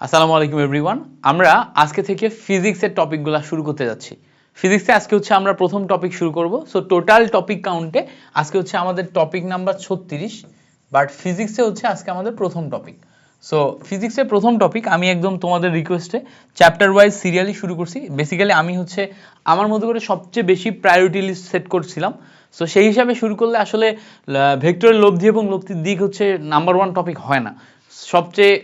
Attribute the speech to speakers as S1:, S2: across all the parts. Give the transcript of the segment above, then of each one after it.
S1: আসসালামু আলাইকুম এভরিওয়ান আমরা আজকে থেকে ফিজিক্সের টপিকগুলো শুরু করতে যাচ্ছি। ফিজিক্সে আজকে হচ্ছে আমরা প্রথম টপিক শুরু করব। সো টোটাল টপিক কাউন্টে আজকে হচ্ছে আমাদের টপিক নাম্বার ছত্রিশ বাট ফিজিক্সে হচ্ছে আজকে আমাদের প্রথম টপিক সো ফিজিক্সের প্রথম টপিক আমি একদম তোমাদের রিকোয়েস্টে চ্যাপ্টার ওয়াইজ সিরিয়ালি শুরু করছি। বেসিক্যালি আমি হচ্ছে আমার মতো করে সবচেয়ে বেশি প্রায়োরিটি লিস্ট সেট করছিলাম। সো সেই হিসাবে শুরু করলে আসলে ভেক্টরের লব্ধি এবং লব্ধির দিক হচ্ছে নাম্বার ওয়ান টপিক হয় না। সবচেয়ে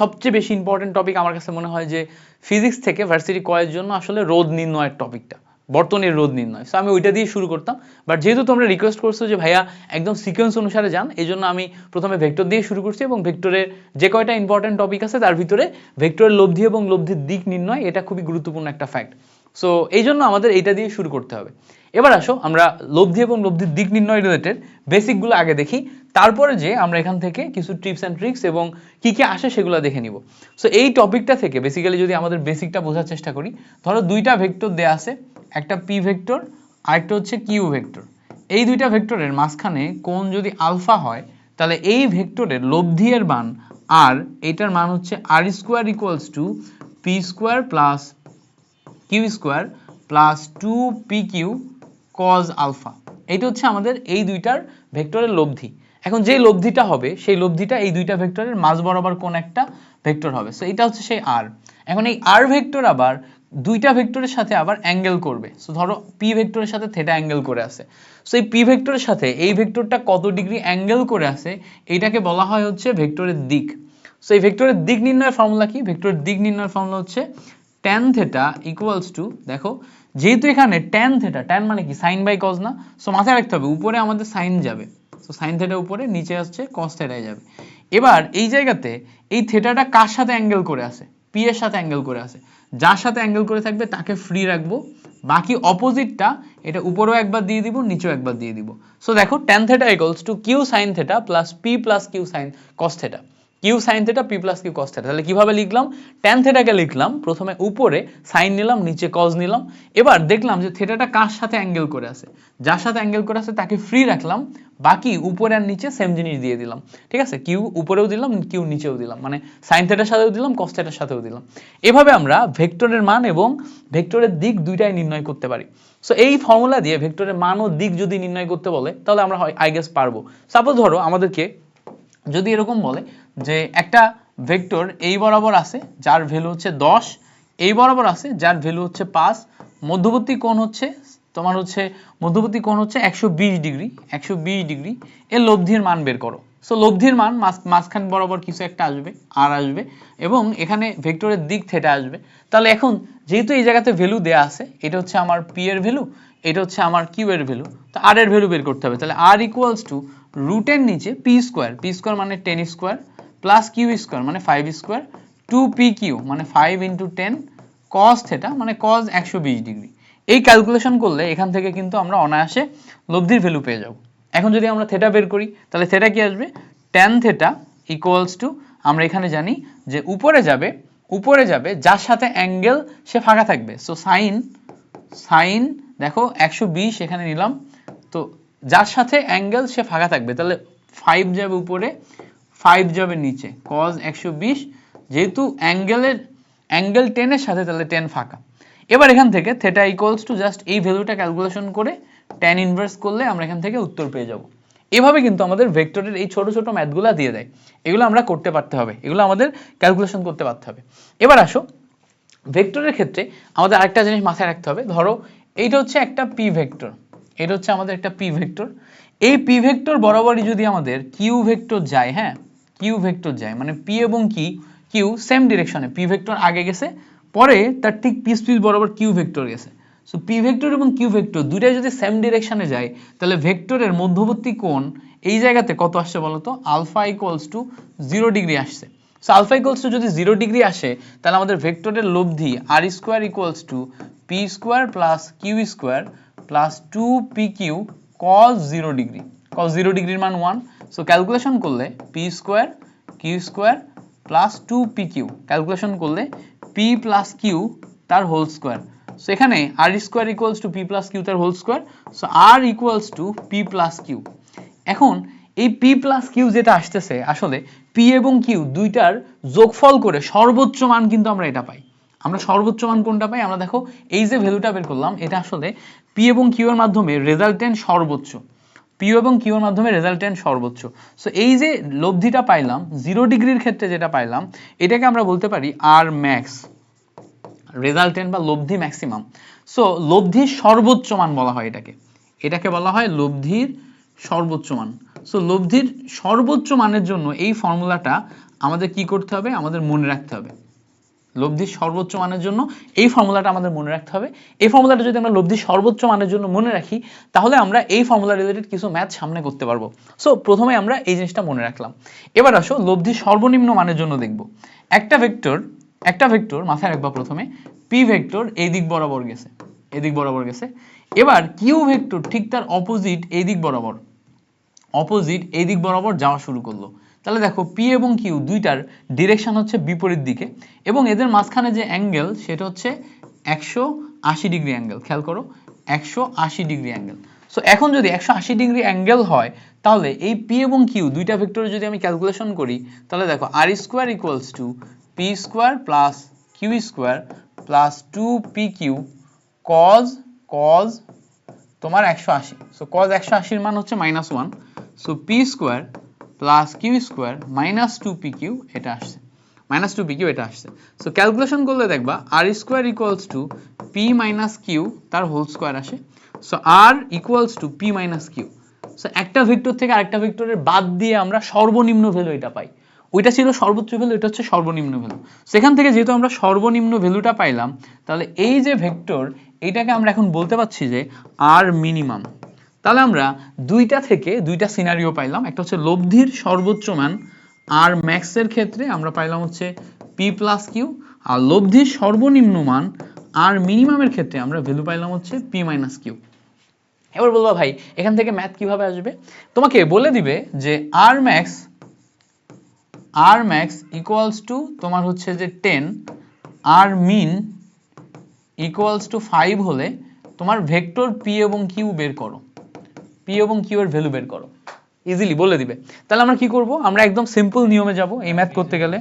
S1: সবচেয়ে বেশি ইম্পর্টেন্ট টপিক আমার কাছে মনে হয় যে ফিজিক্স থেকে ভার্সিটি কয়ের জন্য আসলে রোধ নির্ণয়ের টপিকটা বর্তনের রোধ নির্ণয়। সো আমি ওইটা দিয়ে শুরু করতাম। বাট যেহেতু তোমরা রিকোয়েস্ট করছ যে ভাইয়া একদম সিকোয়েন্স অনুসারে যান, এই জন্য আমি প্রথমে ভেক্টর দিয়ে শুরু করছি এবং ভেক্টরের যে কয়টা ইম্পর্টেন্ট টপিক আছে তার ভিতরে ভেক্টরের লব্ধি এবং লব্ধির দিক নির্ণয়, এটা খুবই গুরুত্বপূর্ণ একটা ফ্যাক্ট সো এই জন্য আমাদের এইটা দিয়ে শুরু করতে হবে। এবার আসো, আমরা লব্ধি এবং লব্ধির দিক নির্ণয় রিলেটেড বেসিকগুলো আগে দেখি। তারপরে যে আমরা এখান থেকে কিছু টিপস অ্যান্ড ট্রিক্স এবং কি কি আসে সেগুলো দেখে নিব। সো এই টপিকটা থেকে বেসিক্যালি যদি আমাদের বেসিকটা বোঝার চেষ্টা করি, ধরো দুইটা ভেক্টর দেয়া আছে, একটা পি ভেক্টর আরেকটা হচ্ছে কিউ ভেক্টর এই দুইটা ভেক্টরের মাঝখানে কোন যদি আলফা হয়, তাহলে এই ভেক্টরের লব্ধি এর মান আর এটার মান হচ্ছে R square equals to P square plus Q square plus two P Q cos alpha এইটা হচ্ছে আমাদের এই দুইটার ভেক্টরের লব্ধি। এখন যে লব্ধিটা হবে, সেই লব্ধিটা এই দুইটা ভেক্টরের মাঝ বরাবর কোন একটা ভেক্টর হবে। সো এটা হচ্ছে সেই আর এখন এই আর ভেক্টর আবার দুইটা ভেক্টরের সাথে আবার অ্যাঙ্গেল করবে। সো ধরো পি ভেক্টরের সাথে থেটা অ্যাঙ্গেল করে আছে। সো এই পি ভেক্টরের সাথে এই ভেক্টরটা কত ডিগ্রি অ্যাঙ্গেল করে আছে এইটাকে বলা হয় হচ্ছে ভেক্টরের দিক। সো এই ভেক্টরের দিক নির্ণয়ের ফর্মুলা কি? ভেক্টরের দিক নির্ণয়ের ফর্মুলা হচ্ছে ট্যান থেটা ইকুয়ালস টু দেখো যেহেতু এখানে ট্যান থেটা ট্যান মানে কি? সাইন বাই কজ না? সো মাথায় রাখতে হবে, উপরে আমাদের সাইন যাবে। সো সাইন থেটা উপরে, নিচে আসছে কস থেটায় যাবে। এবার, এই জায়গাতে এই থেটাটা কার সাথে অ্যাঙ্গেল করে আছে পি এর সাথে অ্যাঙ্গেল করে আছে যার সাথে অ্যাঙ্গেল করে থাকবে, তাকে ফ্রি রাখব। বাকি অপোজিটটা এটা উপরেও একবার দিয়ে দিব, নিচেও একবার দিয়ে দিব। সো দেখো tan theta equals to Q sine theta plus P plus Q sine cos theta Q sine theta P plus Q cos theta তাহলে কীভাবে লিখলাম? ট্যান থেটাকে লিখলাম, প্রথমে উপরে সাইন নিলাম, নিচে কজ নিলাম। এবার দেখলাম যে থেটাটা কার সাথে অ্যাঙ্গেল করে আছে? যার সাথে অ্যাঙ্গেল করে আছে তাকে ফ্রি রাখলাম, বাকি উপরে আর নিচে সেম জিনিস দিয়ে দিলাম। ঠিক আছে? কিউ উপরেও দিলাম কিউ নিচেও দিলাম। মানে সাইন থেটার সাথেও দিলাম কস থেটার সাথেও দিলাম। এভাবে আমরা ভেক্টরের মান এবং ভেক্টরের দিক দুইটাই নির্ণয় করতে পারি। সো এই ফর্মুলা দিয়ে ভেক্টরের মান ও দিক যদি নির্ণয় করতে বলে, তাহলে আমরা হয় আই গেস পারব। সাপোজ ধরো আমাদেরকে যদি এরকম বলে যে একটা ভেক্টর এই বরাবর আছে, যার ভ্যালু হচ্ছে দশ, এই বরাবর আছে, যার ভ্যালু হচ্ছে পাঁচ, মধ্যবর্তী কোণ হচ্ছে, তোমার হচ্ছে মধ্যবর্তী কোণ হচ্ছে একশো বিশ ডিগ্রি, একশো বিশ ডিগ্রি, এর লব্ধির মান বের করো। সো লব্ধির মান মাঝখান বরাবর কিছু একটা আসবে, আর আসবে, এবং এখানে ভেক্টরের দিক থেটা আসবে। তাহলে এখন যেহেতু এই জায়গাতে ভ্যালু দেয়া আছে, এটা হচ্ছে আমার পি এর ভ্যালু এটা হচ্ছে আমার কিউ এর ভ্যালু তো আর এর ভ্যালু বের করতে হবে। তাহলে আর ইকুয়ালস টু রুটের নিচে পি স্কোয়ার পি স্কোয়ার মানে ten square plus Q square মানে five square two P Q মানে five into ten cos theta মানে কস একশো বিশ ডিগ্রি এই ক্যালকুলেশন করলে এখান থেকে কিন্তু আমরা অনায়াসে লব্ধির ভ্যালু পেয়ে যাব। এখন যদি আমরা থেটা বের করি, তাহলে থেটা কি আসবে? ট্যান থেটা ইকুয়ালস টু আমরা এখানে জানি যে উপরে যাবে উপরে যাবে, যার সাথে অ্যাঙ্গেল সে ফাঁকা থাকবে। সো সাইন সাইন দেখো, একশো বিশ এখানে নিলাম। তো, যার সাথে অ্যাঙ্গেল সে ফাঁকা থাকবে, তাহলে ফাইভ যাবে উপরে ফাইভ যাবে নিচে। কজ একশো বিশ, যেহেতু অ্যাঙ্গেলের অ্যাঙ্গেল টেনের সাথে, তাহলে টেন ফাঁকা। এবার এখান থেকে থেটা ইকুয়ালস টু জাস্ট এই ভ্যালুটা ক্যালকুলেশন করে ট্যান ইনভার্স করলে আমরা এখান থেকে উত্তর পেয়ে যাব। এভাবে কিন্তু আমাদের ভেক্টরের এই ছোট ছোট ম্যাথগুলো দিয়ে দেয়। এগুলো আমরা করতে পারতে হবে। এগুলো আমাদের ক্যালকুলেশন করতে পারতে হবে। এবার আসো ভেক্টরের ক্ষেত্রে আমাদের আরেকটা জিনিস মাথায় রাখতে হবে। ধরো, এইটা হচ্ছে একটা পি ভেক্টর এটা হচ্ছে আমাদের একটা পি ভেক্টর এই পি ভেক্টর বরাবরই যদি আমাদের কিউ ভেক্টর যায় হ্যাঁ কিউ ভেক্টর যায় মানে পি এবং কি কিউ সেম ডিরেকশনে পি ভেক্টর আগে গেছে, পরে তার ঠিক পিস পিস বরাবর কিউ ভেক্টর গেছে। সো পি ভেক্টর এবং কিউ ভেক্টর দুইটাই যদি সেম ডিরেকশনে যায়, তাহলে ভেক্টরের মধ্যবর্তী কোণ এই জায়গাতে কত আসছে বলতো alpha equals to zero degree আসছে। সো আলফা ইকুয়ালস টু যদি জিরো ডিগ্রি আসে, তাহলে আমাদের ভেক্টরের লব্ধি R square equals to P square plus Q square plus two P Q cos zero degree cos zero ডিগ্রির মান ওয়ান সো ক্যালকুলেশন করলে P square Q square plus two P Q calculation করলে P plus Q তার whole square so এখানে R square equals to P plus Q তার whole square so R equals to P plus Q এখন এই P plus Q যেটা আসতেছে, আসলে P এবং কিউ দুইটার যোগফল করে সর্বোচ্চ মান কিন্তু আমরা এটা পাই। আমরা সর্বোচ্চ মান কোনটা পাই? আমরা দেখো এই যে ভ্যালুটা বের করলাম, এটা আসলে পি এবং কিউ এর মাধ্যমে রেজাল্টেন্ট সর্বোচ্চ। পি এবং কিউ এর মাধ্যমে রেজাল্টেন্ট সর্বোচ্চ। সো এই যে লব্ধিটা পাইলাম জিরো ডিগ্রির ক্ষেত্রে যেটা পাইলাম, এটাকে আমরা বলতে পারি আর ম্যাক্স রেজাল্টেন্ট বা লব্ধি ম্যাক্সিমাম সো লব্ধির সর্বোচ্চ মান বলা হয় এটাকে। এটাকে বলা হয় লব্ধির সর্বোচ্চ মান। সো লব্ধির সর্বোচ্চ মানের জন্য এই ফর্মুলাটা আমাদের কি করতে হবে? আমাদের মনে রাখতে হবে। লব্ধির সর্বোচ্চ মানের জন্য এই ফর্মুলাটা আমাদের মনে রাখতে হবে। এই ফর্মুলাটা যদি আমরা লব্ধির সর্বোচ্চ মানের জন্য মনে রাখি, তাহলে আমরা এই ফর্মুলা রিলেটেড কিছু ম্যাথ সামনে করতে পারব। সো প্রথমে আমরা এই জিনিসটা মনে রাখলাম। এবার আসো লব্ধির সর্বনিম্ন মানের জন্য দেখব। একটা ভেক্টর একটা ভেক্টর মাথায় রাখবা প্রথমে পি ভেক্টর এই দিক বরাবর গেছে এদিক বরাবর গেছে। এবার কিউ ভেক্টর ঠিক তার অপোজিট এই দিক বরাবর অপোজিট এই দিক বরাবর যাওয়া শুরু করল। তাহলে দেখো পি এবং কিউ দুইটার ডিরেকশন হচ্ছে বিপরীত দিকে এবং এদের মাঝখানে যে অ্যাঙ্গেল সেটা হচ্ছে একশো আশি ডিগ্রি অ্যাঙ্গেল খেয়াল করো, একশো আশি ডিগ্রি অ্যাঙ্গেল সো এখন যদি একশো আশি ডিগ্রি অ্যাঙ্গেল হয়, তাহলে এই পি এবং কিউ দুইটা ভেক্টরে যদি আমি ক্যালকুলেশন করি, তাহলে দেখো R square equals to P square plus Q square plus two P Q cos cos তোমার একশো আশি। সো কজ একশো আশির মান হচ্ছে minus one so P square plus Q square minus two P Q এটা আসছে। মাইনাস টু পি কিউ এটা আসছে। সো ক্যালকুলেশন করলে দেখবা R square equals to P minus Q তার হোল স্কোয়ার আসে। So R equals to P minus Q so একটা vector থেকে আরেকটা ভেক্টরের বাদ দিয়ে আমরা সর্বনিম্ন ভ্যালু এটা পাই। ওইটা ছিল সর্বোচ্চ ভ্যালু এটা হচ্ছে সর্বনিম্ন ভ্যালু সেখান থেকে যেহেতু আমরা সর্বনিম্ন ভ্যালুটা পাইলাম, তাহলে এই যে ভেক্টর এইটাকে আমরা এখন বলতে পারছি যে আর মিনিমাম তাহলে আমরা দুইটা থেকে দুইটা সিনারিও পাইলাম, একটা হচ্ছে লব্ধির সর্বোচ্চ মান, আর ম্যাক্সের ক্ষেত্রে আমরা পাইলাম হচ্ছে পি প্লাস কিউ আর লব্ধির সর্বনিম্ন মান আর মিনিমামের ক্ষেত্রে আমরা ভ্যালু পাইলাম হচ্ছে পি মাইনাস কিউ এবার বলবা ভাই, এখান থেকে ম্যাথ কীভাবে আসবে? তোমাকে বলে দিবে যে R max R max equals to তোমার হচ্ছে যে ten R min equals to five হলে তোমার ভেক্টর পি এবং কিউ বের করো। পি এবং কিউ এর ভ্যালু বের করো। ইজিলি বলে দিবে। তাহলে আমরা কি করব? আমরা একদম সিম্পল নিয়মে যাব এই ম্যাথ করতে গেলে।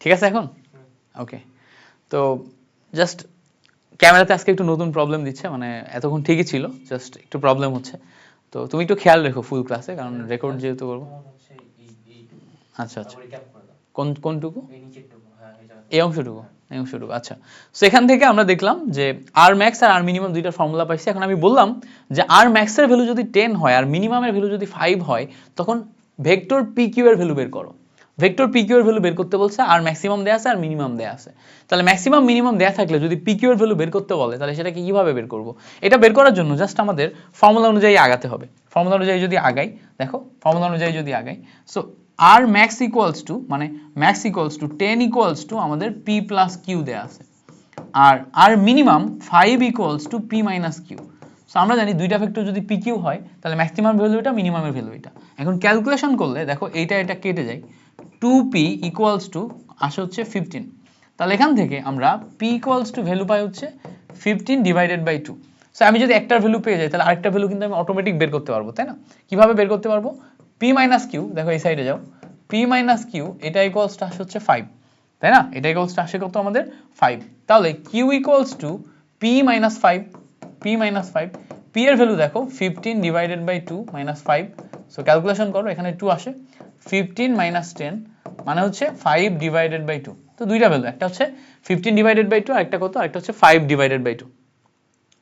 S1: ঠিক আছে এখন? ওকে তো জাস্ট ক্যামেরাতে আজকে একটু নতুন প্রবলেম দিচ্ছে মানে এতক্ষণ ঠিকই ছিল জাস্ট একটু প্রবলেম হচ্ছে। তো তুমি একটু খেয়াল রেখো ফুল ক্লাসে কারণ রেকর্ড যেহেতু করব। আচ্ছা আচ্ছা। কোন কোনটুকু? এই অংশটুকু এই অংশটুকু আচ্ছা। সো এখান থেকে আমরা দেখলাম যে R max R R minimum দুইটার ফর্মুলা পাইছি। এখন আমি বললাম যে আর ম্যাক্সের ভ্যালু যদি টেন হয় আর মিনিমামের ভ্যালু যদি ফাইভ হয় তখন ভেক্টর পি কিউ এর ভ্যালু বের করো। ভেক্টর পি কিউ এর ভ্যালু বের করতে বলছে আর ম্যাক্সিমাম দেয়া আছে আর মিনিমাম দেয়া আছে। তাহলে ম্যাক্সিমাম মিনিমাম দেয়া থাকলে যদি পি কিউ এর ভ্যালু বের করতে বলে তাহলে সেটাকে কীভাবে বের করব? এটা বের করার জন্য জাস্ট আমাদের ফর্মুলা অনুযায়ী আগাতে হবে। ফর্মুলা অনুযায়ী যদি আগাই দেখো ফর্মুলা অনুযায়ী যদি আগাই so R max equals to মানে max equals to ten equals to আমাদের পি প্লাস কিউ দেওয়া আছে। R R minimum five equals to P minus Q so আমরা জানি দুইটা ভেক্টর যদি পি কিউ হয়, তাহলে ম্যাক্সিমাম ভ্যালু এটা মিনিমামের ভ্যালু এটা এখন ক্যালকুলেশন করলে, দেখো এইটা এটা কেটে যায়। টু পি ইকুয়ালস টু আসে হচ্ছে ফিফটিন তাহলে এখান থেকে আমরা পি ইকুয়ালস টু ভ্যালু পাই হচ্ছে fifteen divided by two so আমি যদি একটার ভ্যালু পেয়ে যাই, তাহলে আরেকটা ভ্যালু কিন্তু আমি অটোমেটিক বের করতে পারব, তাই না? কীভাবে বের করতে পারব? পি মাইনাস কিউ দেখো এই সাইডে যাও। পি মাইনাস কিউ এটা ইকুয়ালস টু আসে হচ্ছে ফাইভ তাই না? এটা ইকুয়ালস টু আসে কত আমাদের ফাইভ তাহলে Q equals to P minus five P minus five P এর ভ্যালু দেখো fifteen divided by two minus five so calculation করো, এখানে টু আসে। ফিফটিন মাইনাস টেন মানে হচ্ছে ফাইভ ডিভাইডেড বাই টু তো দুইটা ভ্যালু একটা হচ্ছে ফিফটিন ডিভাইডেড বাই টু আর একটা কত? আরেকটা হচ্ছে five divided by two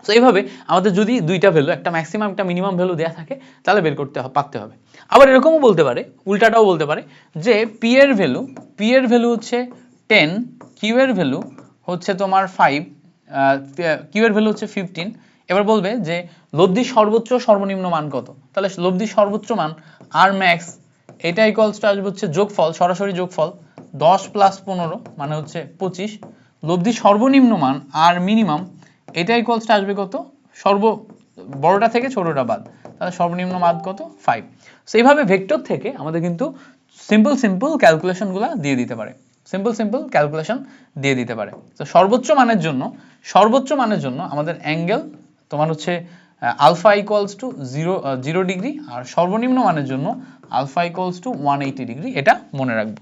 S1: so এইভাবে আমাদের যদি দুইটা ভ্যালু একটা ম্যাক্সিমাম একটা মিনিমাম ভ্যালু দেওয়া থাকে, তাহলে বের করতে পারতে হবে। আবার এরকমও বলতে পারে, উল্টাটাও বলতে পারে, যে পি এর ভ্যালু পি এর ভ্যালু হচ্ছে টেন কিউ এর ভ্যালু হচ্ছে তোমার ফাইভ কিউ এর ভ্যালু হচ্ছে ফিফটিন এবার বলবে যে লব্ধির সর্বোচ্চ, সর্বনিম্ন মান কত? তাহলে লব্ধির সর্বোচ্চ মান আর ম্যাক্স এটা ইকুয়ালস টু আসবে হচ্ছে যোগফল, সরাসরি যোগফল দশ প্লাস পনেরো মানে হচ্ছে পঁচিশ। লব্ধির সর্বনিম্ন মান আর মিনিমাম এটা ইকুয়ালসটা আসবে কত? সর্ব, বড়টা থেকে ছোটটা বাদ। তাহলে সর্বনিম্ন মান কত? ফাইভ সেইভাবে ভেক্টর থেকে আমাদের কিন্তু সিম্পল সিম্পল ক্যালকুলেশনগুলো দিয়ে দিতে পারে। সিম্পল সিম্পল ক্যালকুলেশন দিয়ে দিতে পারে। তো সর্বোচ্চ মানের জন্য, সর্বোচ্চ মানের জন্য আমাদের অ্যাঙ্গেল তোমার হচ্ছে alpha equals to zero zero degree আর সর্বনিম্ন মানের জন্য alpha equals to one eighty degree এটা মনে রাখব।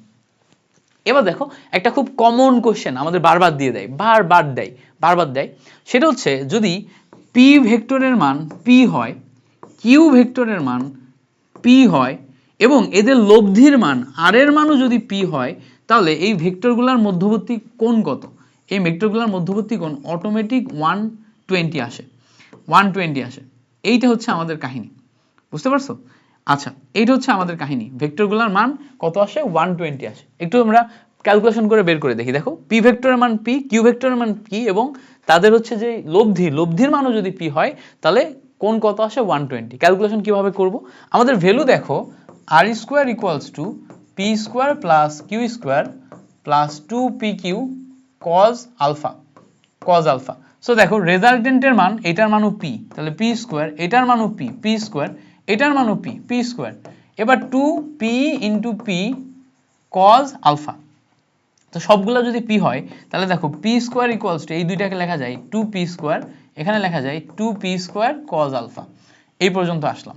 S1: এবার দেখো, একটা খুব কমন কোশ্চেন আমাদের বারবার দিয়ে দেয়, বারবার দেয় বারবার দেয়। সেটা হচ্ছে যদি পি ভেক্টরের মান পি হয় কিউ ভেক্টরের মান পি হয়, এবং এদের লব্ধির মান আর এর মানও যদি পি হয়, তাহলে এই ভেক্টরগুলোর মধ্যবর্তী কোণ কত? এই ভেক্টরগুলোর মধ্যবর্তী কোণ অটোমেটিক ওয়ান টোয়েন্টি আসে ওয়ান টোয়েন্টি আসে। এইটা হচ্ছে আমাদের কাহিনী। বুঝতে পারছ? আচ্ছা এইটা হচ্ছে আমাদের কাহিনী। ভেক্টরগুলোর মান কত আসে? ওয়ান টোয়েন্টি আসে। একটু আমরা ক্যালকুলেশন করে বের করে দেখি। দেখো পি ভেক্টরের মান পি কিউ ভেক্টরের মান কি এবং তাদের হচ্ছে যে লব্ধি, লব্ধির মানও যদি পি হয়, তাহলে কোন কত আসে? ওয়ান টোয়েন্টি ক্যালকুলেশন কীভাবে করব? আমাদের ভ্যালু দেখো R square equals to P square plus Q square plus two P Q cos alpha cos alpha so দেখো রেজাল্টেন্টের মান, এটার মানও পি তাহলে পি স্কোয়ার এটার মানও পি পি স্কোয়ার এটার মানও পি পি স্কোয়ার এবার two P into P cos alpha তো সবগুলো যদি পি হয়, তাহলে দেখো পি স্কোয়ার ইকুয়ালস টু এই দুইটাকে লেখা যায় টু পি স্কোয়ার এখানে লেখা যায় two P square cos alpha এই পর্যন্ত আসলাম।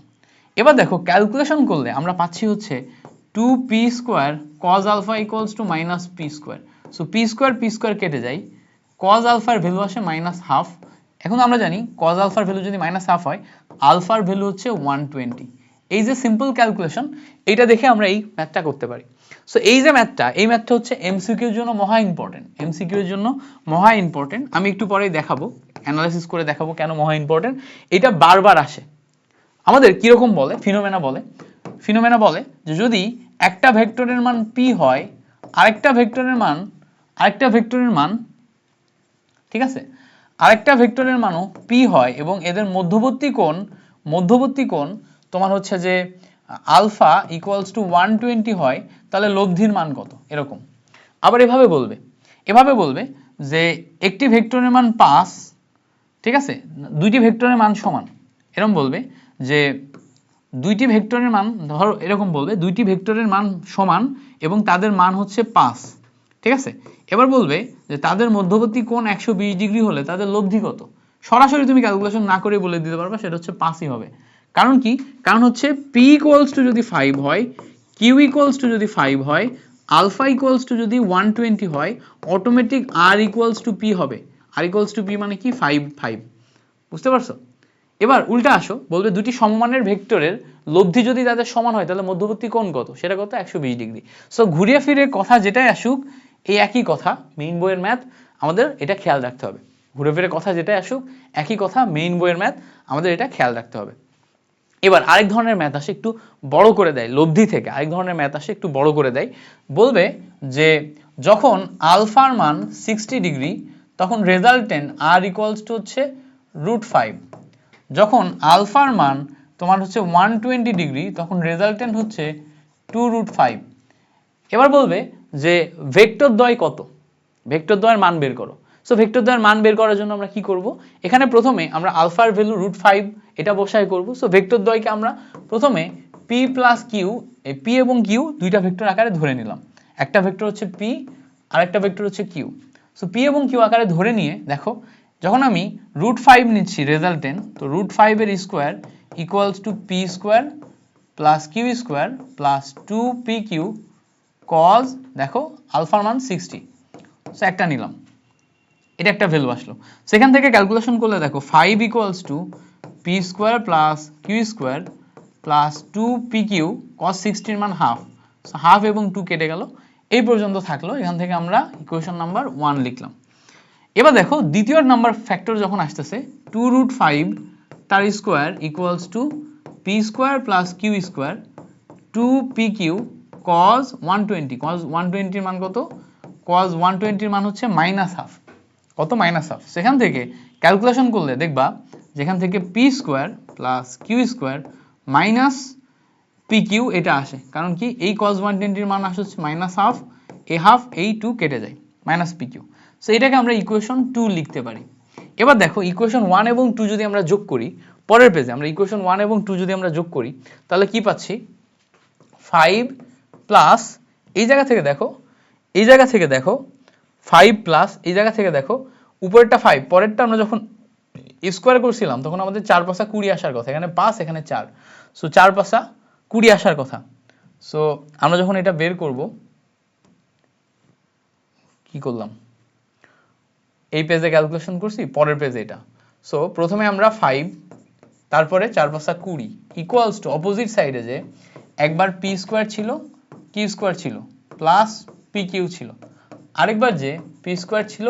S1: এবার দেখো ক্যালকুলেশন করলে আমরা পাচ্ছি হচ্ছে two P square cos alpha equals to minus P square so P square P square কেটে যায়। কজ আলফার ভ্যালু আসে মাইনাস হাফ এখন আমরা জানি কজ আলফার ভ্যালু যদি মাইনাস হাফ হয়, আলফার ভ্যালু হচ্ছে ওয়ান টোয়েন্টি এই যে সিম্পল ক্যালকুলেশন এইটা দেখে আমরা এই ম্যাথটা করতে পারি। সো এই যে ম্যাথটা এই ম্যাথটা হচ্ছে এমসিকিউর জন্য মহা ইম্পর্টেন্ট এমসিকিউ এর জন্য মহা ইম্পর্টেন্ট আমি একটু পরেই দেখাবো অ্যানালাইসিস করে দেখাবো কেন মহা ইম্পর্টেন্ট এটা বারবার আসে। আমাদের কীরকম বলে? ফিনোমেনা বলে। ফিনোমেনা বলে যে যদি একটা ভেক্টরের মান পি হয়, আরেকটা ভেক্টরের মান, আরেকটা ভেক্টরের মান, ঠিক আছে? আরেকটা ভেক্টরের মানও পি হয় এবং এদের মধ্যবর্তী কোণ মধ্যবর্তী কোণ তোমার হচ্ছে যে alpha equals to one twenty হয়, তাহলে লব্ধির মান কত? এরকম। আবার এভাবে বলবে। এভাবে বলবে যে একটি ভেক্টরের মান পাঁচ, ঠিক আছে? দুইটি ভেক্টরের মান সমান। এরকম বলবে যে দুইটি ভেক্টরের মান, ধরো এরকম বলবে, দুইটি ভেক্টরের মান সমান এবং তাদের মান হচ্ছে পাঁচ। ঠিক আছে? এবার বলবে যে তাদের মধ্যবর্তী কোণ একশো ডিগ্রি হলে তাদের লব্ধি কত? সরাসরি তুমি ক্যালকুলেশন না করে বলে দিতে পারবে, সেটা হচ্ছে পাঁচই হবে। কারণ কি? কারণ হচ্ছে পি ইকুয়ালস টু যদি ফাইভ হয় কিউ ইকুয়ালস টু যদি ফাইভ হয় আলফা ইকুয়ালস টু যদি ওয়ান টোয়েন্টি হয় automatic R equals to P হবে। আর ইকুয়ালস টু পি মানে কি? ফাইভ ফাইভ বুঝতে পারছ? এবার উল্টা আসো, বলবে দুটি সমমানের ভেক্টরের লব্ধি যদি তাদের সমান হয়, তাহলে মধ্যবর্তী কোণ কত? সেটা কত? একশো বিশ ডিগ্রি। সো ঘুরিয়ে ফিরে কথা যেটাই আসুক এই একই কথা মেইন বইয়ের ম্যাথ আমাদের এটা খেয়াল রাখতে হবে। ঘুরে ফিরে কথা যেটাই আসুক, একই কথা মেইন বইয়ের ম্যাথ আমাদের এটা খেয়াল রাখতে হবে। এবার আরেক ধরনের ম্যাথ আসে একটু বড় করে দেয়, লব্ধি থেকে আরেক ধরনের ম্যাথ আসে একটু বড় করে দেয়। বলবে যে, যখন আলফার মান সিক্সটি ডিগ্রি তখন রেজাল্টেন্ট আর ইকুয়ালস টু হচ্ছে রুট ফাইভ যখন আলফার মান তোমার হচ্ছে ওয়ান টোয়েন্টি ডিগ্রি তখন রেজাল্টেন্ট হচ্ছে টু রুট ফাইভ এবার বলবে যে ভেক্টর দ্বয় কত? ভেক্টর দ্বয়ের মান বের করো। সো ভেক্টর দ্বয়ের মান বের করার জন্য আমরা কি করব? এখানে প্রথমে আমরা আলফার ভ্যালু রুট ফাইভ, এটা বসাই করব। সো ভেক্টর দ্বয়কে আমরা প্রথমে পি প্লাস কিউ এই পি এবং কিউ দুইটা ভেক্টর আকারে ধরে নিলাম। একটা ভেক্টর হচ্ছে পি আর একটা ভেক্টর হচ্ছে কিউ সো পি এবং কিউ আকারে ধরে নিয়ে, দেখো, যখন আমি রুট ফাইভ নিচ্ছি রেজাল্টেন্ট তো রুট ফাইভের square equals to P square plus Q square plus two P Q cos দেখো আলফার মান সিক্সটি সো একটা নিলাম। এটা একটা ভ্যালু আসলো। সেখান থেকে ক্যালকুলেশন করলে দেখো five equals to P square plus Q square plus two P Q cos সিক্সটির মান হাফ হাফ এবং টু কেটে গেল। এই পর্যন্ত থাকল। এখান থেকে আমরা ইকুয়েশন নাম্বার ওয়ান লিখলাম। এবার দেখো, দ্বিতীয় নাম্বার ফ্যাক্টর যখন আসতেছে টু রুট ফাইভ তার square equals to P square plus Q square two P Q one টোয়েন্টির মান কত? কজ ওয়ান মান হচ্ছে মাইনাস হাফ কত? মাইনাস হাফ সেখান থেকে ক্যালকুলেশন করলে দেখবা, যেখান থেকে P square plus Q square minus P Q এটা আসে। কারণ কি? এই কজ ওয়ান টোয়েন্টির মান আসে হচ্ছে মাইনাস হাফ এ হাফ এই টু কেটে যায় মাইনাস পি কিউ সো এটাকে আমরা ইকুয়েশন টু লিখতে পারি। এবার দেখো ইকুয়েশন ওয়ান এবং টু যদি আমরা যোগ করি, পরের পেজে আমরা ইকুয়েশন ওয়ান এবং টু যদি আমরা যোগ করি, তাহলে কি পাচ্ছি? ফাইভ প্লাস এই জায়গা থেকে দেখো, এই জায়গা থেকে দেখো ফাইভ প্লাস এই জায়গা থেকে দেখো, উপরেরটা ফাইভ পরেরটা আমরা যখন স্কোয়ার করছিলাম, তখন আমাদের চার পাশা কুড়ি আসার কথা, এখানে পাঁচ, এখানে চার। সো চার পাশা কুড়ি আসার কথা। সো আমরা যখন এটা বের করব, কি করলাম? এই পেজে ক্যালকুলেশন করছি, পরের পেজে এটা। সো প্রথমে আমরা ফাইভ তারপরে চার পাঁচটা কুড়ি ইকুয়ালস টু অপোজিট সাইডে যে একবার পি স্কোয়ার ছিল কিউ স্কোয়ার ছিল, প্লাস পি কিউ ছিল। আরেকবার যে পি স্কোয়ার ছিল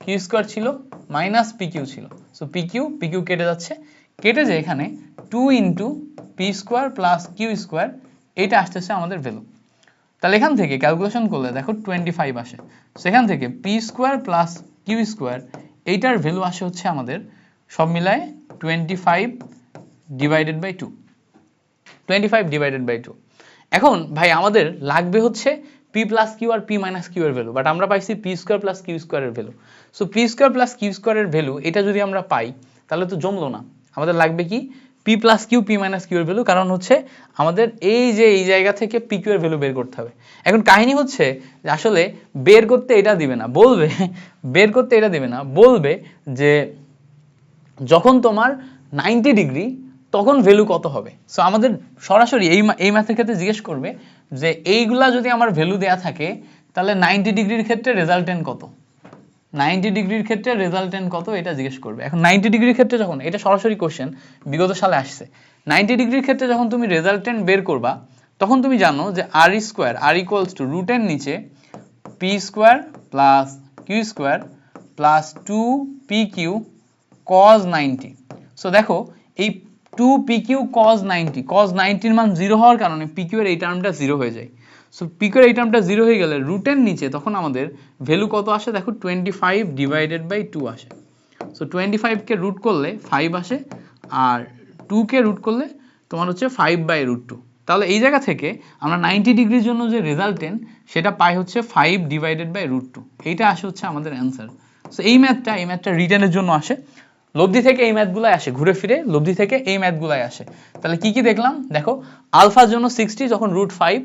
S1: কিউ স্কোয়ার ছিল, মাইনাস পি কিউ ছিল। So P Q P Q কেটে যাচ্ছে। কেটে যে এখানে two into P square plus Q square এইটা আসতেছে আমাদের ভ্যালু তাহলে এখান থেকে ক্যালকুলেশন করলে দেখো টোয়েন্টি ফাইভ আসে সেখান থেকে P square plus Q square, এইটার ভ্যালু আসে হচ্ছে আমাদের সব মিলায় twenty five divided by two twenty five divided by two এখন ভাই আমাদের লাগবে হচ্ছে পি প্লাস কিউ আর পি মাইনাস কিউ এর ভ্যালু বাট আমরা পাইছি পি স্কোয়ার প্লাস কিউ স্কোয়ারের value so P square plus Q স্কোয়ারের ভ্যালু এটা যদি আমরা পাই, তাহলে তো জমলো না। আমাদের লাগবে কি? P plus Q P minus Q এর ভ্যালু কারণ হচ্ছে আমাদের এই যে, এই জায়গা থেকে পি কিউ এর ভ্যালু বের করতে হবে। এখন কাহিনী হচ্ছে যে আসলে বের করতে এটা দিবে না, বলবে, বের করতে এটা দিবে না, বলবে যে যখন তোমার নাইনটি ডিগ্রি তখন ভ্যালু কত হবে? সো আমাদের সরাসরি এই এই ম্যাথের ক্ষেত্রে জিজ্ঞেস করবে যে, এইগুলা যদি আমার ভ্যালু দেয়া থাকে, তাহলে নাইনটি ডিগ্রির ক্ষেত্রে রেজাল্টেন্ট কত? নাইনটি ডিগ্রির ক্ষেত্রে রেজাল্টেন্ট কত? এটা জিজ্ঞেস করবে। এখন নাইনটি ডিগ্রির ক্ষেত্রে যখন, এটা সরাসরি কোশ্চেন বিগত সালে আসছে। নাইনটি ডিগ্রির ক্ষেত্রে যখন তুমি রেজাল্টেন্ট বের করবা, তখন তুমি জানো যে R square R equals to রুটের নিচে P square plus Q square plus two P Q cos ninety so দেখো, এই two P cos ninety cos নাইনটির মান জিরো হওয়ার কারণে পি এর এই টার্মটা জিরো হয়ে যায়। সো পি এর এই টার্মটা জিরো হয়ে গেলে রুটের নিচে তখন আমাদের ভ্যালু কত আসে? দেখো twenty five divided by two আসে। সো টোয়েন্টি ফাইভকে রুট করলে ফাইভ আসে আর টুকে রুট করলে তোমার হচ্ছে ফাইভ বাই রুট টু তাহলে এই জায়গা থেকে আমরা নাইনটি ডিগ্রির জন্য যে রেজাল্টেন্ট সেটা পাই হচ্ছে five divided by root two এইটা আসে হচ্ছে আমাদের অ্যান্সার সো এই ম্যাথটা এই ম্যাথটা রিটার্নের জন্য আসে। লব্ধি থেকে এই ম্যাথগুলাই আসে, ঘুরে ফিরে লব্ধি থেকে এই ম্যাথগুলাই আসে। তাহলে কি কি দেখলাম? দেখো, আলফার জন্য সিক্সটি যখন রুট ফাইভ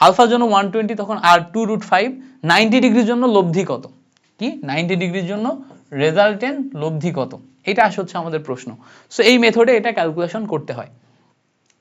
S1: আলফার জন্য ওয়ান টোয়েন্টি তখন R two root five ninety ডিগ্রির জন্য লব্ধি কত? কি? নাইনটি ডিগ্রির জন্য রেজাল্টেন্ট লব্ধি কত? এটা আসে হচ্ছে আমাদের প্রশ্ন। সো এই মেথডে এটা ক্যালকুলেশন করতে হয়।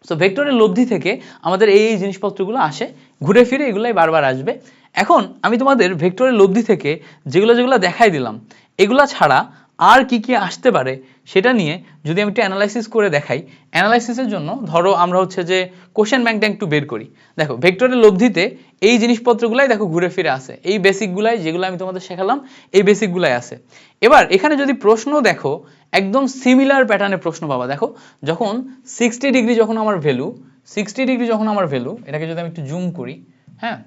S1: সো ভেক্টরের লব্ধি থেকে আমাদের এই এই জিনিসপত্রগুলো আসে, ঘুরে ফিরে এগুলাই বারবার আসবে। এখন আমি তোমাদের ভেক্টরের লব্ধি থেকে যেগুলো যেগুলো দেখাই দিলাম, এগুলা ছাড়া আর কি কি আসতে পারে সেটা নিয়ে যদি আমি একটু অ্যানালাইসিস করে দেখাই অ্যানালাইসিসের জন্য ধরো আমরা হচ্ছে যে কোশ্চেন ব্যাংকটা একটু বের করি। দেখো ভেক্টরের লব্ধিতে এই জিনিসপত্রগুলাই দেখো ঘুরে ফিরে আসে এই বেসিকগুলাই যেগুলো আমি তোমাদের শেখালাম, এই বেসিকগুলাই আছে। এবার এখানে যদি প্রশ্ন দেখো, একদম সিমিলার প্যাটার্নের প্রশ্ন পাবা। দেখো, যখন সিক্সটি ডিগ্রি যখন আমার ভ্যালু সিক্সটি ডিগ্রি যখন আমার ভ্যালু এটাকে যদি আমি একটু জুম করি হ্যাঁ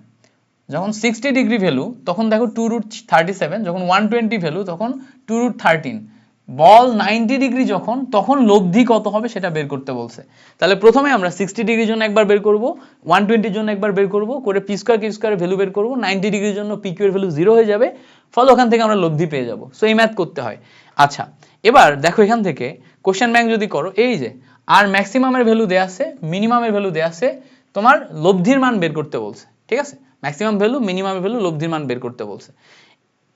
S1: যখন সিক্সটি ডিগ্রি ভ্যালু তখন দেখো টু রুট থার্টি সেভেন যখন ওয়ান টোয়েন্টি ভ্যালু তখন টু রুট থার্টিন বল নাইনটি ডিগ্রি যখন, তখন লব্ধি কত হবে সেটা বের করতে বলছে। তাহলে প্রথমে আমরা সিক্সটি ডিগ্রির জন্য একবার বের করব ওয়ান টোয়েন্টির জন্য একবার বের করব, করে P square Q square value বের করব নাইনটি ডিগ্রির জন্য পি কিউ ভ্যালু জিরো হয়ে যাবে, ফলে ওখান থেকে আমরা লব্ধি পেয়ে যাব। সো এই ম্যাথ করতে হয়। আচ্ছা এবার দেখো এখান থেকে কোশ্চেন ব্যাংক যদি করো, এই যে, আর ম্যাক্সিমামের ভ্যালু দেয়া আছে মিনিমামের ভ্যালু দেয়া আছে, তোমার লব্ধির মান বের করতে বলছে, ঠিক আছে? ম্যাক্সিমাম ভ্যালু মিনিমাম ভ্যালু লব্ধির মান বের করতে বলছে।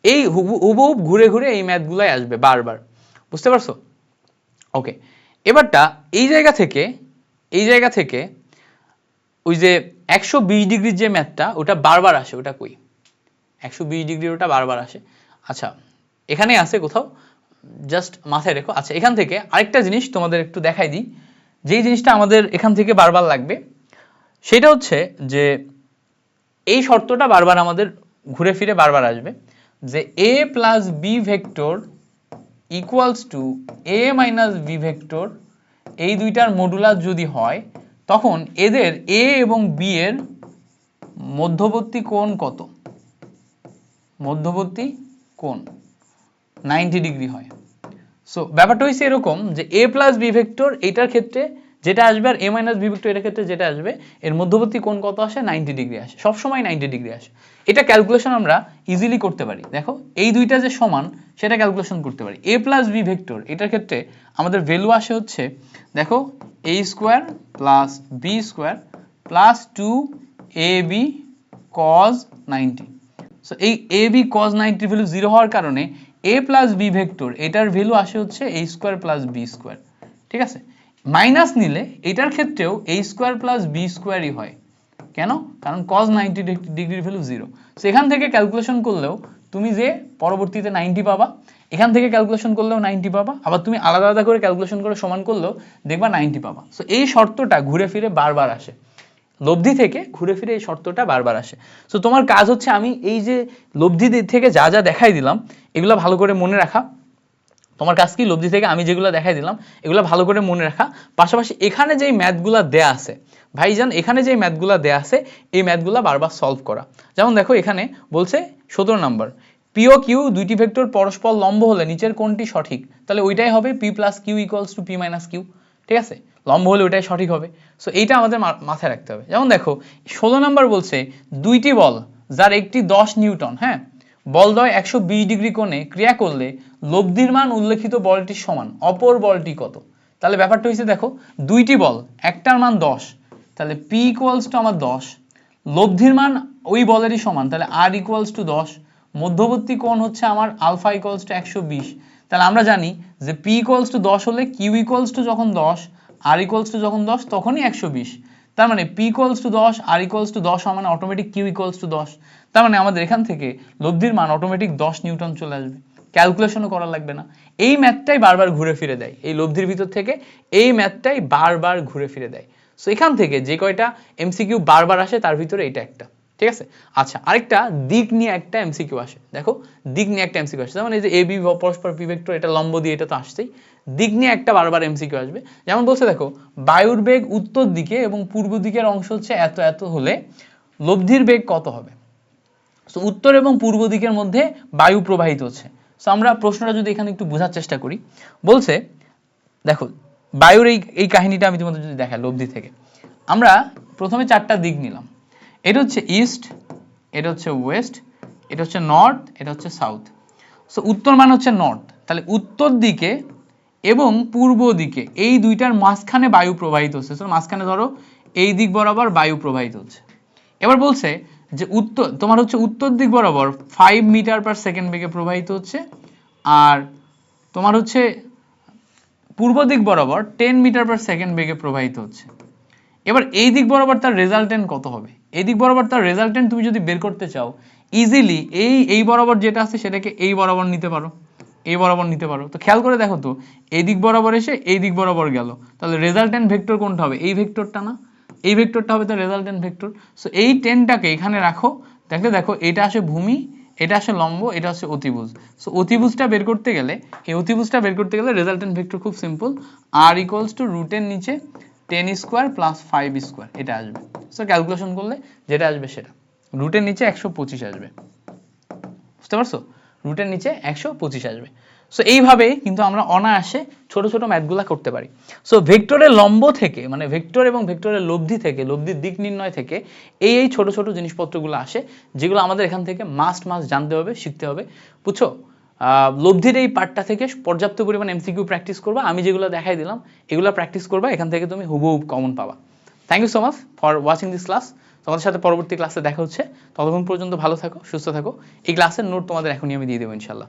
S1: এই হুবহু ঘুরে ঘুরে এই ম্যাথগুলাই আসবে বারবার। বুঝতে পারছ? ওকে এবারটা এই জায়গা থেকে, এই জায়গা থেকে ওই যে একশো বিশ ডিগ্রির যে ম্যাথটা ওটা বারবার আসে, ওটা কই? একশো বিশ ডিগ্রির ওটা বারবার আসে। আচ্ছা এখানে আছে কোথাও? জাস্ট মাথায় রেখো। আচ্ছা এখান থেকে আরেকটা জিনিস তোমাদের একটু দেখাই দিই। যেই জিনিসটা আমাদের এখান থেকে বারবার লাগবে, সেটা হচ্ছে যে এই শর্তটা বারবার আমাদের ঘুরে ফিরে বারবার আসবে যে A plus B vector equals to A minus B vector এই দুইটার মডুলাস যদি হয়, তখন এদের এ এবং বি এর মধ্যবর্তী কোণ কত? মধ্যবর্তী কোণ নাইনটি ডিগ্রি হয়। সো ব্যাপারটা হচ্ছে এরকম যে এ প্লাস বি ভেক্টর এটার ক্ষেত্রে যেটা আসবে আর এ মাইনাস বি ভেক্টর এটার ক্ষেত্রে যেটা আসবে, এর মধ্যবর্তী কোণ কত আসে? নাইনটি ডিগ্রি আসে। সবসময় নাইনটি ডিগ্রি আসে। এটা ক্যালকুলেশন আমরা ইজিলি করতে পারি। দেখো, এই দুইটা যে সমান, সেটা ক্যালকুলেশন করতে পারি। এ প্লাস বি ভেক্টর এটার ক্ষেত্রে আমাদের ভ্যালু আসে হচ্ছে, দেখো A square plus B square plus two A B cos ninety so এই এ বি কজ নাইনটির ভ্যালু জিরো হওয়ার কারণে এ প্লাস বি ভেক্টর এটার ভ্যালু আসে হচ্ছে A square plus B square ঠিক আছে? মাইনাস নিলে এটার ক্ষেত্রেও এ স্কোয়ার প্লাস বি স্কোয়ারই হয়। কেন? কারণ কজ নাইনটি ডিগ্রির ভ্যালু জিরো সেখান থেকে ক্যালকুলেশন করলেও তুমি যে পরবর্তীতে নাইনটি পাবা, এখান থেকে ক্যালকুলেশন করলেও নাইনটি পাবা, আবার তুমি আলাদা আলাদা করে ক্যালকুলেশন করে সমান করলেও দেখবা নাইনটি পাবা। সো এই শর্তটা ঘুরে ফিরে বারবার আসে। লব্ধি থেকে ঘুরে ফিরে এই শর্তটা বারবার আসে। সো তোমার কাজ হচ্ছে আমি এই যে লব্ধি থেকে যা যা দেখাই দিলাম, এগুলো ভালো করে মনে রাখা। তোমার কাজ কি লব্ধি থেকে আমি যেগুলো দেখাই দিলাম, এগুলো ভালো করে মনে রাখা। পাশাপাশি এখানে যেই ম্যাথগুলো দেয়া আছে, ভাইজান, এখানে যেই ম্যাথগুলো দেয়া আছে, এই ম্যাথগুলো বারবার সলভ করা। যেমন দেখো এখানে বলছে সতেরো নাম্বার পি ও কিউ দুইটি ভেক্টর পরস্পর লম্ব হলে নিচের কোনটি সঠিক, তাহলে ওইটাই হবে P plus Q equals to P minus Q ঠিক আছে? লম্ব হলে ওইটাই সঠিক হবে। সো এইটা আমাদের মাথায় রাখতে হবে। যেমন দেখো, ষোলো নাম্বার বলছে, দুইটি বল, যার একটি দশ নিউটন হ্যাঁ? বলদয় একশো বিশ ডিগ্রি কোণে ক্রিয়া করলে লব্ধির মান উল্লেখিত বলটির সমান, অপর বলটি কত? তাহলে ব্যাপারটা হচ্ছে দেখো, দুইটি বল, একটার মান দশ, তাহলে পি ইকুয়ালস টু আমার দশ লব্ধির মান ওই বলেরই সমান, তাহলে আর ইকুয়ালস টু দশ, মধ্যবর্তী কোণ হচ্ছে আমার আলফা ইকুয়ালস টু একশো বিশ, তাহলে আমরা জানি যে পি ইকুয়ালস টু দশ হলে কিউ ইকুয়ালস টু যখন দশ আর ইকুয়ালস টু যখন দশ, তখনই একশো বিশ, তার মানে পি ইকুয়ালস টু দশ আর ইকুয়ালস টু দশ মানে অটোমেটিক কিউ ইকুয়ালস টু দশ, তার মানে আমাদের এখান থেকে লব্ধির মান অটোমেটিক দশ নিউটন চলে আসবে। ক্যালকুলেশনও করা লাগবে না। এই ম্যাথটাই বারবার ঘুরে ফিরে দেয়। এই লব্ধির ভিতর থেকে এই ম্যাথটাই বারবার ঘুরে ফিরে দেয়। সো এখান থেকে যে কয়টা এমসিকিউ বারবার আসে, তার ভিতরে এটা একটা। ঠিক আছে? আচ্ছা আরেকটা দিক নিয়ে একটা এমসিকিউ আসে। দেখো, দিক নিয়ে একটা এমসিকিউ আসে। যেমন এই যে এ বি পরস্পর পি ভেক্টর এটা লম্ব দিয়ে, এটা তো আসছেই। দিক নিয়ে একটা বারবার এমসিকিউ আসবে। যেমন বলছে, দেখো বায়ুর বেগ উত্তর দিকে এবং পূর্ব দিকের অংশ হচ্ছে এত এত হলে লব্ধির বেগ কত হবে? সো উত্তর এবং পূর্ব দিকের মধ্যে বায়ু প্রবাহিত হচ্ছে। সো আমরা প্রশ্নটা যদি এখানে একটু বোঝার চেষ্টা করি বলছে দেখো বায়ুর এই এই কাহিনীটা আমি তোমাদের যদি দেখাই লব্ধি থেকে। আমরা প্রথমে চারটা দিক নিলাম। এটা হচ্ছে ইস্ট এটা হচ্ছে ওয়েস্ট এটা হচ্ছে নর্থ এটা হচ্ছে সাউথ। সো উত্তর মানে হচ্ছে নর্থ। তাহলে উত্তর দিকে এবং পূর্ব দিকে এই দুইটার মাঝখানে বায়ু প্রবাহিত হচ্ছে। So, মাঝখানে ধরো এই দিক বরাবর বায়ু প্রবাহিত হচ্ছে। এবার বলছে যে উত্তর, তোমার হচ্ছে উত্তর দিক বরাবর ফাইভ মিটার পার সেকেন্ড বেগে প্রবাহিত হচ্ছে আর তোমার হচ্ছে পূর্ব দিক বরাবর টেন মিটার পার সেকেন্ড বেগে প্রবাহিত হচ্ছে। এবার এই দিক বরাবর তার রেজাল্টেন্ট কত হবে? এই দিক বরাবর তার রেজাল্টেন্ট তুমি যদি বের করতে চাও ইজিলি এই এই বরাবর যেটা আছে সেটাকে এই বরাবর নিতে পারো, এই বরাবর নিতে পারো। তো খেয়াল করে দেখো তো, এই দিক বরাবর এসে এই দিক বরাবর গেল। তাহলে রেজাল্টেন্ট ভেক্টর কোনটা হবে? এই ভেক্টরটা না? এই ভেক্টরটা হবে তার রেজাল্টেন্ট ভেক্টর সো এই টেনটাকে এখানে রাখো। দেখলে দেখো, এটা আসে ভূমি, এটা আসে লম্ব, এটা হচ্ছে অতিভুজ। সো অতিভুজটা বের করতে গেলে, এই অতিভুজটা বের করতে গেলে রেজাল্টেন্ট ভেক্টর খুব সিম্পল আর ইকুয়ালস টু রুটের নিচে ten square plus five square এটা আসবে। সো ক্যালকুলেশন করলে যেটা আসবে সেটা। রুটের নিচে একশো পঁচিশ আসবে। বুঝতে পারছ? রুটের নিচে একশো পঁচিশ আসবে। সো এইভাবে কিন্তু আমরা অনায়াসে ছোট ছোট ম্যাথগুলো করতে পারি। সো ভেক্টরের লম্ব থেকে মানে ভেক্টর এবং ভেক্টরের লব্ধি থেকে, লব্ধির দিক নির্ণয় থেকে এই এই ছোট ছোট জিনিসপত্রগুলো আসে, যেগুলো আমাদের এখান থেকে মাস্ট মাস্ট জানতে হবে, শিখতে হবে। বুঝছ? লব্ধির এই পার্টটা থেকে পর্যাপ্ত পরিমাণ এমসিকিউ প্র্যাকটিস করবা, আমি যেগুলো দেখাই দিলাম, এগুলো প্র্যাকটিস করবা, এখান থেকে তুমি হুবহু কমন পাবা। Thank you so much for watching this class তোমাদের সাথে পরবর্তী ক্লাসে দেখা হচ্ছে। ততক্ষণ পর্যন্ত ভালো থাকো, সুস্থ থাকো। এই ক্লাসের নোট তোমাদের এখনই আমি দিয়ে দেবো ইনশাল্লাহ